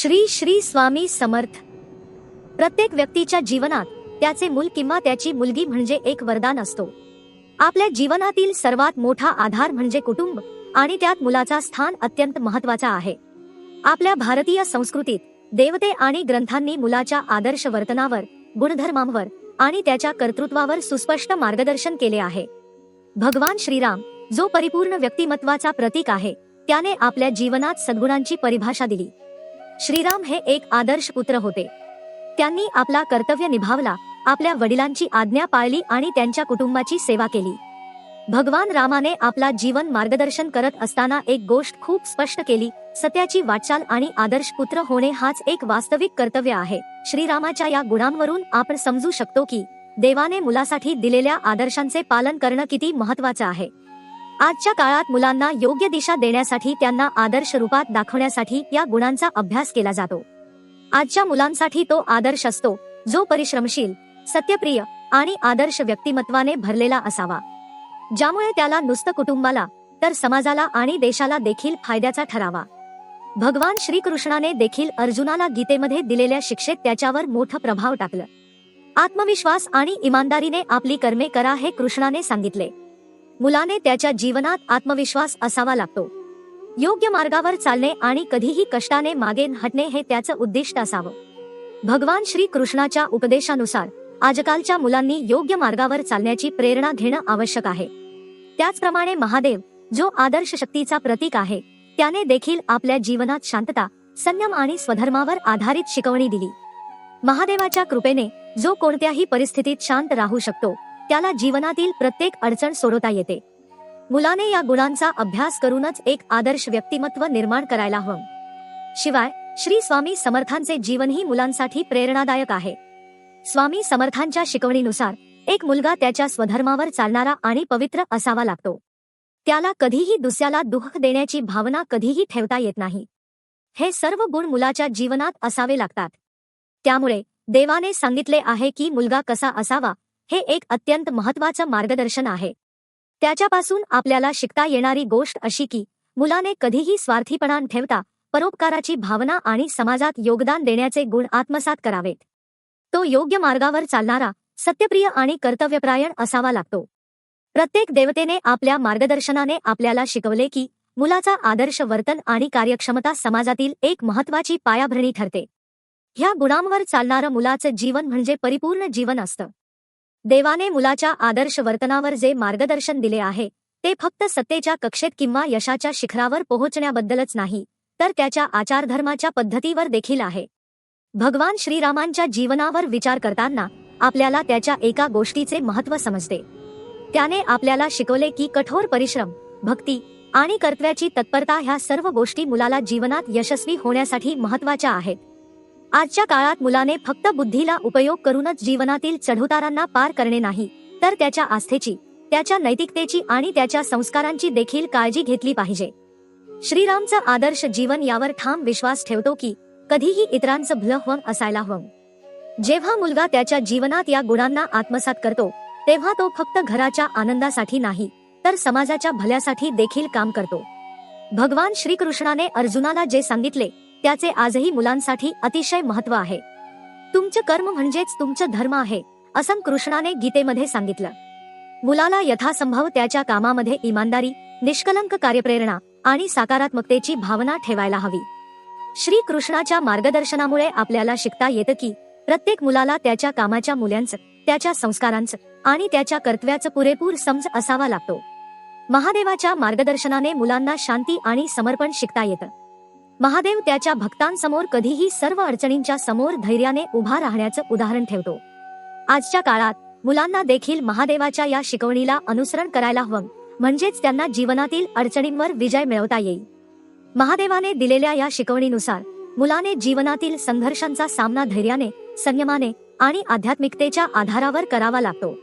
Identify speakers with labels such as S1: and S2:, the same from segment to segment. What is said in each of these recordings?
S1: श्री श्री स्वामी समर्थ. प्रत्येक व्यक्तीच्या जीवनात त्याचे मूल किंवा त्याची मुलगी म्हणजे एक वरदान असतो. आपल्या जीवनातील सर्वात मोठा आधार म्हणजे कुटुंब आणि त्यात मुलाचा स्थान अत्यंत महत्त्वाचा आहे. आपल्या भारतीय संस्कृतीत देवते आणि ग्रंथांनी मुलाच्या आदर्श वर्तनावर गुणधर्मांवर आणि त्याच्या कर्तृत्वावर सुस्पष्ट मार्गदर्शन केले आहे. भगवान श्रीराम जो परिपूर्ण व्यक्तिमत्वाचा प्रतीक आहे त्याने आपल्या जीवनात सद्गुणांची परिभाषा दिली. श्रीराम हे एक आदर्श पुत्र होते. त्यांनी आपला कर्तव्य निभावला आपल्या वडिलांची आज्ञा पाळली आणि त्यांच्या कुटुंबाची सेवा केली. भगवान रामाने आपला जीवन मार्गदर्शन करत असताना एक गोष्ट खूप स्पष्ट केली सत्याची वाटचाल आणि आदर्श पुत्र होणे हाच एक वास्तविक कर्तव्य आहे. श्रीरामाच्या या गुणांवरून आपण समजू शकतो की देवाने मुलासाठी दिलेल्या आदर्शांचे पालन करणं किती महत्वाचं आहे. आजच्या काळात मुलांना योग्य दिशा देण्यासाठी त्यांना आदर्श रूपात दाखवण्यासाठी या गुणांचा अभ्यास केला जातो. आजच्या मुलांसाठी तो आदर्श असतो जो परिश्रमशील सत्यप्रिय आणि आदर्श व्यक्तिमत्वाने भरलेला असावा. ज्यामुळे त्याला नुसतं कुटुंबाला तर समाजाला आणि देशाला देखील फायद्याचा ठरावा. भगवान श्रीकृष्णाने देखील अर्जुनाला गीतेमध्ये दिलेल्या शिक्षेत त्याच्यावर मोठा प्रभाव टाकलं. आत्मविश्वास आणि इमानदारीने आपली कर्मे करा हे कृष्णाने सांगितले. मुलाने त्याच्या जीवनात आत्मविश्वास असावा लागतो. योग्य मार्गावर चालणे आणि कधीही कष्टाने मागे हटणे हे त्याचं उद्दिष्ट असावं. भगवान श्री कृष्णाच्या उपदेशानुसार आजकालच्या मुलांनी योग्य मार्गावर चालण्याची प्रेरणा घेणं आवश्यक आहे. त्याचप्रमाणे महादेव जो आदर्श शक्तीचा प्रतीक आहे त्याने देखील आपल्या जीवनात शांतता संयम आणि स्वधर्मावर आधारित शिकवणी दिली. महादेवाच्या कृपेने जो कोणत्याही परिस्थितीत शांत राहू शकतो त्याला जीवनातील प्रत्येक अडचण सोडवता येते. मुलाने या गुणांचा अभ्यास करूनच एक आदर्श व्यक्तिमत्व निर्माण करायला हवं. शिवाय श्री स्वामी समर्थांचे जीवनही मुलांसाठी प्रेरणादायक आहे. स्वामी समर्थांच्या शिकवणीनुसार एक मुलगा त्याच्या स्वधर्मावर चालणारा आणि पवित्र असावा लागतो. त्याला कधीही दुसऱ्याला दुःख देण्याची भावना कधीही ठेवता येत नाही. हे सर्व गुण मुलाच्या जीवनात असावे लागतात. त्यामुळे देवाने सांगितले आहे की मुलगा कसा असावा हे एक अत्यंत महत्वाचं मार्गदर्शन आहे. त्याच्यापासून आपल्याला शिकता येणारी गोष्ट अशी की मुलाने कधीही स्वार्थीपणा ठेवता परोपकाराची भावना आणि समाजात योगदान देण्याचे गुण आत्मसात करावेत. तो योग्य मार्गावर चालणारा सत्यप्रिय आणि कर्तव्यप्रायण असावा लागतो. प्रत्येक देवतेने आपल्या मार्गदर्शनाने आपल्याला शिकवले की मुलाचा आदर्श वर्तन आणि कार्यक्षमता समाजातील एक महत्वाची पायाभरणी ठरते. ह्या गुणांवर चालणारं मुलाचं जीवन म्हणजे परिपूर्ण जीवन असतं. देवाने मुलाच्या आदर्श वर्तनावर जे मार्गदर्शन दिले आहे ते फक्त सत्तेच्या कक्षेत किंवा यशाच्या शिखरावर पोहोचण्याबद्दलच नाही तर त्याच्या आचारधर्माच्या पद्धतीवर देखील आहे. भगवान श्रीरामांच्या जीवनावर विचार करताना आपल्याला त्याच्या एका गोष्टीचे महत्त्व समजते. त्याने आपल्याला शिकवले की कठोर परिश्रम भक्ती आणि कर्तव्याची तत्परता ह्या सर्व गोष्टी मुलाला जीवनात यशस्वी होण्यासाठी महत्त्वाच्या आहेत. आजच्या काळात मुलाने फक्त बुद्धीला उपयोग करूनच जीवनातील चढउतारांना पार करणे नाही तर त्याच्या आस्थेची त्याच्या नैतिकतेची आणि त्याच्या संस्कारांची देखील काळजी घेतली पाहिजे. श्रीरामचं आदर्श जीवन यावर ठाम विश्वास ठेवतो की कधीही इतरांचं भलं हवं असायला हवं. जेव्हा मुलगा त्याच्या जीवनात या गुणांना आत्मसात करतो तेव्हा तो फक्त घराच्या आनंदासाठी नाही तर समाजाच्या भल्यासाठी देखील काम करतो. भगवान श्रीकृष्णाने अर्जुनाला जे सांगितले त्याचे आजही मुलांसाठी अतिशय महत्त्व आहे. तुमचं कर्म म्हणजेच तुमचं धर्म आहे असं कृष्णाने गीतेमध्ये सांगितलं. मुलाला यथासंभव त्याच्या कामामध्ये इमानदारी निष्कलंक कार्यप्रेरणा आणि सकारात्मकतेची भावना ठेवायला हवी. श्री कृष्णाच्या मार्गदर्शनामुळे आपल्याला शिकता येतं की प्रत्येक मुलाला त्याच्या कामाच्या मूल्यांचं त्याच्या संस्कारांचं आणि त्याच्या कर्तव्याचं पुरेपूर समज असावा लागतो. महादेवाच्या मार्गदर्शनाने मुलांना शांती आणि समर्पण शिकता येतं. महादेव त्याच्या भक्तांसमोर कधीही सर्व अडचणींच्या समोर धैर्याने उभा राहण्याचं उदाहरण ठेवतो. आजच्या काळात मुलांना देखील महादेवाच्या या शिकवणीला अनुसरण करायला हवं म्हणजेच त्यांना जीवनातील अडचणींवर विजय मिळवता येईल. महादेवाने दिलेल्या या शिकवणीनुसार मुलाने जीवनातील संघर्षांचा सामना धैर्याने संयमाने आणि आध्यात्मिकतेच्या आधारावर करावा लागतो.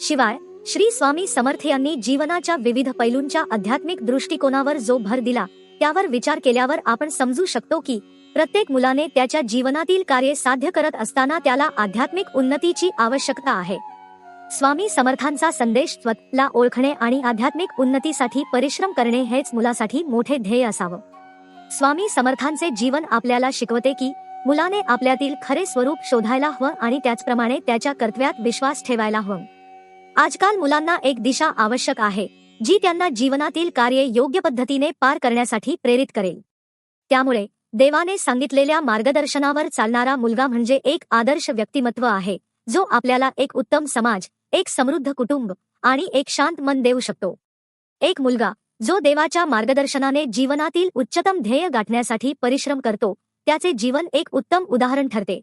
S1: शिवाय श्री स्वामी समर्थ यांनी जीवनाच्या विविध पैलूंच्या आध्यात्मिक दृष्टिकोनावर जो भर दिला त्यावर विचार केल्यावर आपण समजू शकतो की प्रत्येक मुलाने त्याच्या जीवनातील कार्य साध्य करत असताना त्याला आध्यात्मिक उन्नतीची आवश्यकता आहे. स्वामी समर्थांचा संदेश स्वतःला ओळखणे आणि आध्यात्मिक उन्नतीसाठी परिश्रम करणे हेच मुलासाठी मोठे ध्येय असावं. स्वामी समर्थांचे जीवन आपल्याला शिकवते की मुलाने आपल्यातील खरे स्वरूप शोधायला हवं आणि त्याचप्रमाणे त्याच्या कर्तव्यात विश्वास ठेवायला हवं. आजकाल मुलांना एक दिशा आवश्यक आहे. जी त्यांना जीवनातील कार्ये योग्य पद्धतीने पार करण्यासाठी प्रेरित करेल. त्यामुळे देवाने सांगितलेल्या मार्गदर्शनावर चालणारा मुलगा म्हणजे एक आदर्श व्यक्तिमत्व आहे जो आपल्याला एक उत्तम समाज एक समृद्ध कुटुंब आणि एक शांत मन देऊ शकतो. एक मुलगा जो देवाच्या मार्गदर्शनाने जीवनातील उच्चतम ध्येय गाठण्यासाठी परिश्रम करतो त्याचे जीवन एक उत्तम उदाहरण ठरते.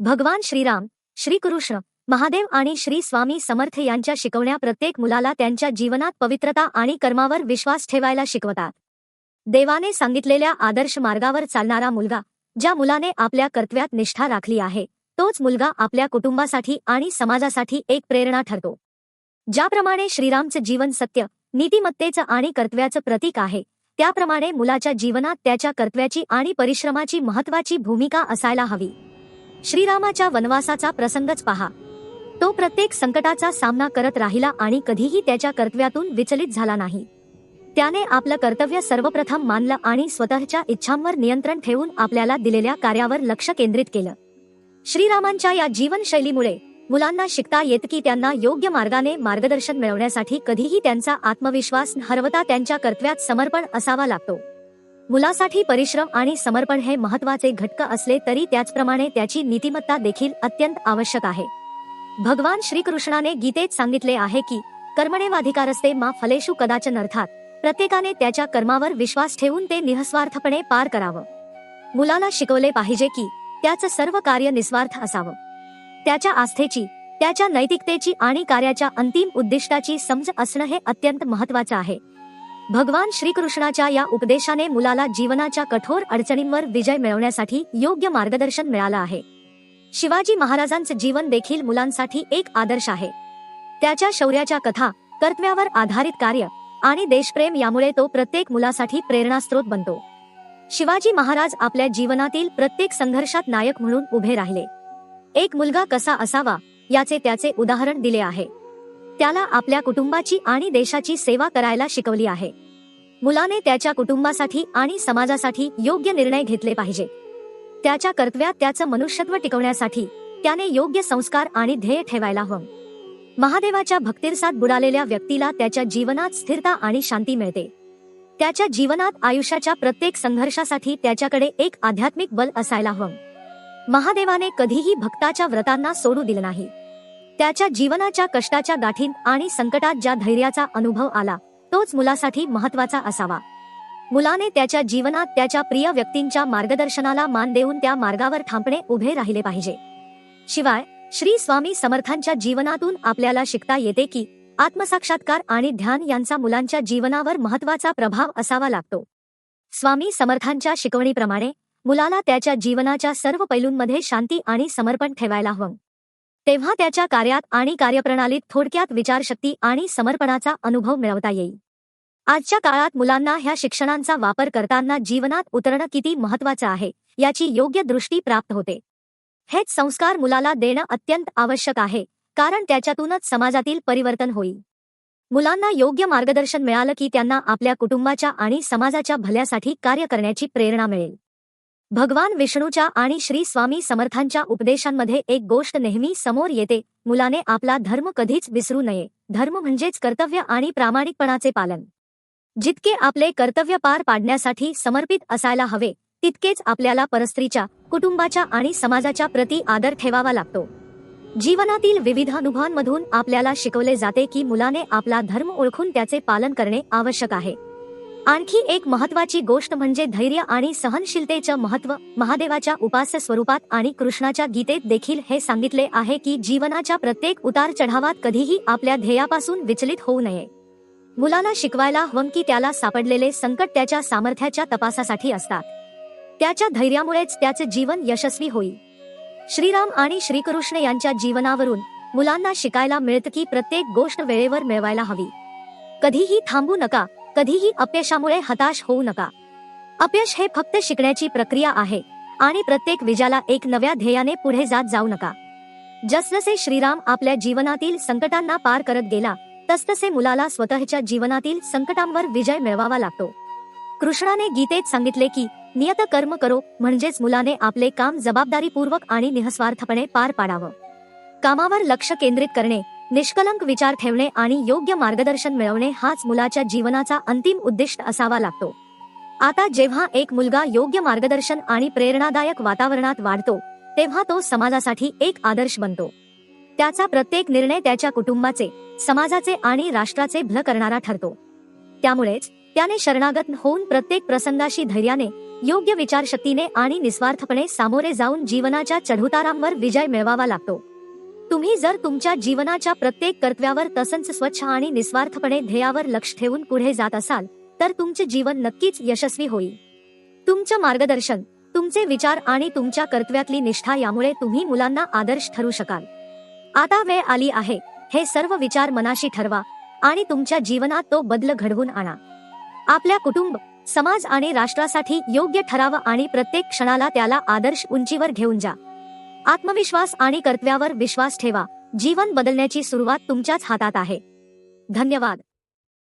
S1: भगवान श्रीराम श्रीकृष्ण महादेव आणि श्री स्वामी समर्थ यांच्या शिकवण्या प्रत्येक मुलाला त्यांच्या जीवनात पवित्रता आणि कर्मावर विश्वास ठेवायला शिकवतात. देवाने सांगितलेल्या आदर्श मार्गावर चालणारा मुलगा ज्या मुलाने आपल्या कर्तव्यात निष्ठा राखली आहे तोच मुलगा आपल्या कुटुंबासाठी आणि समाजासाठी एक प्रेरणा ठरतो. ज्याप्रमाणे श्रीरामचं जीवन सत्य नीतिमत्तेचं आणि कर्तव्याचं प्रतीक आहे त्याप्रमाणे मुलाच्या जीवनात त्याच्या कर्तव्याची आणि परिश्रमाची महत्वाची भूमिका असायला हवी. श्रीरामाच्या वनवासाचा प्रसंगच पहा. तो प्रत्येक संकटाचा सामना करत राहिला आणि कधीही त्याच्या कर्तव्यातून विचलित झाला नाही. त्याने आपलं कर्तव्य सर्वप्रथम मानलं आणि स्वतःच्या इच्छांवर नियंत्रण ठेवून आपल्याला दिलेल्या कार्यावर लक्ष केंद्रित केलं. श्रीरामांच्या या जीवनशैलीमुळे मुलांना शिकता येत की त्यांना योग्य मार्गाने मार्गदर्शन मिळवण्यासाठी कधीही त्यांचा आत्मविश्वास हरवता त्यांच्या कर्तव्यात समर्पण असावा लागतो. मुलासाठी परिश्रम आणि समर्पण हे महत्त्वाचे घटक असले तरी त्याचप्रमाणे त्याची नीतिमत्ता देखील अत्यंत आवश्यक आहे. भगवान श्रीकृष्णाने गीतेत सांगितले आहे की कर्मणेवाधिकारस्ते मा फलेशु कदाचन अर्थात प्रत्येकाने त्याच्या कर्मावर विश्वास ठेवून ते निःस्वार्थपणे पार करावं. मुलाला शिकवले पाहिजे की त्याचं सर्व कार्य निस्वार्थ असावं. त्याच्या आस्थेची त्याच्या नैतिकतेची आणि कार्याच्या अंतिम उद्दिष्टाची समज असणं हे अत्यंत महत्वाचं आहे. भगवान श्रीकृष्णाच्या या उपदेशाने मुलाला जीवनाच्या कठोर अडचणींवर विजय मिळवण्यासाठी योग्य मार्गदर्शन मिळालं आहे. शिवाजी महाराजांचे जीवन देखील मुलांसाठी एक आदर्श आहे. त्याच्या शौर्याच्या कथा कर्तव्यावर आधारित कार्य आणि देशप्रेम यामुळे तो प्रत्येक मुलासाठी प्रेरणास्त्रोत बनतो. शिवाजी महाराज आपल्या जीवनातील प्रत्येक संघर्षात नायक म्हणून उभे राहिले. एक मुलगा कसा असावा याचे त्याचे उदाहरण दिले आहे. त्याला आपल्या कुटुंबाची आणि देशाची सेवा करायला शिकवली आहे. मुलाने त्याच्या कुटुंबासाठी आणि समाजासाठी योग्य निर्णय घेतले पाहिजे. त्याच्या कर्तव्यात त्याचं मनुष्यत्व टिकवण्यासाठी त्याने योग्य संस्कार आणि ध्येय ठेवायला हवं. महादेवाच्या भक्तीरसात बुडालेल्या व्यक्तीला त्याच्या जीवनात स्थिरता आणि शांती मिळते. त्याच्या जीवनात आयुष्याच्या प्रत्येक संघर्षासाठी त्याच्याकडे एक आध्यात्मिक बल असायला हवं. महादेवाने कधीही भक्ताच्या व्रतांना सोडू दिलं नाही. त्याच्या जीवनाच्या कष्टाच्या गाठीत आणि संकटात ज्या धैर्याचा अनुभव आला तोच मुलासाठी महत्त्वाचा असावा. मुलाने त्याच्या जीवनात त्याच्या प्रिय व्यक्तींच्या मार्गदर्शनाला मान देऊन त्या मार्गावर थांबणे उभे राहिले पाहिजे. शिवाय श्री स्वामी समर्थांच्या जीवनातून आपल्याला शिकता येते की आत्मसाक्षात्कार आणि ध्यान यांचा मुलांच्या जीवनावर महत्त्वाचा प्रभाव असावा लागतो. स्वामी समर्थांच्या शिकवणीप्रमाणे मुलाला त्याच्या जीवनाच्या सर्व पैलूंमध्ये शांती आणि समर्पण ठेवायला हवं. तेव्हा त्याच्या कार्यात आणि कार्यप्रणालीत थोडक्यात विचारशक्ती आणि समर्पणाचा अनुभव मिळवता येईल. आजच्या काळात मुलांना ह्या शिक्षणांचा वापर करताना जीवनात उतरणं किती महत्वाचं आहे याची योग्य दृष्टी प्राप्त होते. हेच संस्कार मुलाला देणं अत्यंत आवश्यक आहे कारण त्याच्यातूनच समाजातील परिवर्तन होईल. मुलांना योग्य मार्गदर्शन मिळालं की त्यांना आपल्या कुटुंबाच्या आणि समाजाच्या भल्यासाठी कार्य करण्याची प्रेरणा मिळेल. भगवान विष्णूच्या आणि श्री स्वामी समर्थांच्या उपदेशांमध्ये एक गोष्ट नेहमी समोर येते मुलाने आपला धर्म कधीच विसरू नये. धर्म म्हणजेच कर्तव्य आणि प्रामाणिकपणाचे पालन. जितके आपले कर्तव्य पार पाडण्यासाठी समर्पित असायला हवे तितकेच आपल्याला परस्त्रीच्या कुटुंबाच्या आणि समाजाच्या प्रती आदर ठेवावा लागतो. जीवनातील विविध अनुभवांमधून आपल्याला शिकवले जाते की मुलाने आपला धर्म ओळखून त्याचे पालन करणे आवश्यक आहे. आणखी एक महत्वाची गोष्ट म्हणजे धैर्य आणि सहनशीलतेचं महत्त्व महादेवाच्या उपास्य स्वरूपात आणि कृष्णाच्या गीतेत देखील हे सांगितले आहे की जीवनाच्या प्रत्येक उतार चढावात कधीही आपल्या ध्येयापासून विचलित होऊ नये. मुलाला शिकवायला हवं की त्याला सापडलेले संकट त्याच्या सामर्थ्याच्या तपासासाठी असतात. त्याच्या धैर्यामुळेच त्याचे जीवन यशस्वी होईल. श्रीराम आणि श्रीकृष्ण यांच्या जीवनावरून मुलांना शिकायला मिळतं की प्रत्येक गोष्ट वेळेवर मिळवायला हवी. कधीही थांबू नका कधीही अपयशामुळे हताश होऊ नका. अपयश हे फक्त शिकण्याची प्रक्रिया आहे आणि प्रत्येक विजाला एक नव्या ध्येयाने पुढे जात जाऊ नका. जसजसे श्रीराम आपल्या जीवनातील संकटांना पार करत गेला तसतसे मुलाला स्वतःच्या जीवनातील संकटांवर विजय मिळवावा लागतो. कृष्णाने गीतेत सांगितले की नियत कर्म करो म्हणजेच मुलाने आपले काम जबाबदारीपूर्वक आणि निःस्वार्थपणे पार पाडावं. कामावर लक्ष केंद्रित करणे निष्कलंक विचार ठेवणे आणि योग्य मार्गदर्शन मिळवणे हाच मुलाच्या जीवनाचा अंतिम उद्दिष्ट असावा लागतो. आता जेव्हा एक मुलगा योग्य मार्गदर्शन आणि प्रेरणादायक वातावरणात वाढतो तेव्हा तो समाजासाठी एक आदर्श बनतो. त्याचा प्रत्येक निर्णय त्याच्या कुटुंबाचे समाजाचे आणि राष्ट्राचे भल करणारा ठरतो. त्यामुळेच त्याने शरणागत होऊन प्रत्येक प्रसंगाशी धैर्याने योग्य विचारशक्तीने आणि निस्वार्थपणे सामोरे जाऊन जीवनाच्या चढउतारांवर विजय मिळवावा लागतो. तुम्ही जर तुमच्या जीवनाच्या प्रत्येक कर्तव्यावर तसंच स्वच्छ आणि निस्वार्थपणे ध्येयावर लक्ष ठेवून पुढे जात असाल तर तुमचे जीवन नक्कीच यशस्वी होईल. तुमचं मार्गदर्शन तुमचे विचार आणि तुमच्या कर्तव्यातली निष्ठा यामुळे तुम्ही मुलांना आदर्श ठरू शकाल. आता वेळ आली आहे. हे सर्व विचार मनाशी ठरवा आणि तुमच्या जीवनात तो बदल घडवून आणा. आपल्या कुटुंब समाज आणि राष्ट्रासाठी योग्य ठराव आणि प्रत्येक क्षणाला त्याला आदर्श उंचीवर घेऊन जा. आत्मविश्वास आणि कर्तव्यावर विश्वास ठेवा. जीवन बदलण्याची सुरुवात तुमच्याच हातात आहे. धन्यवाद.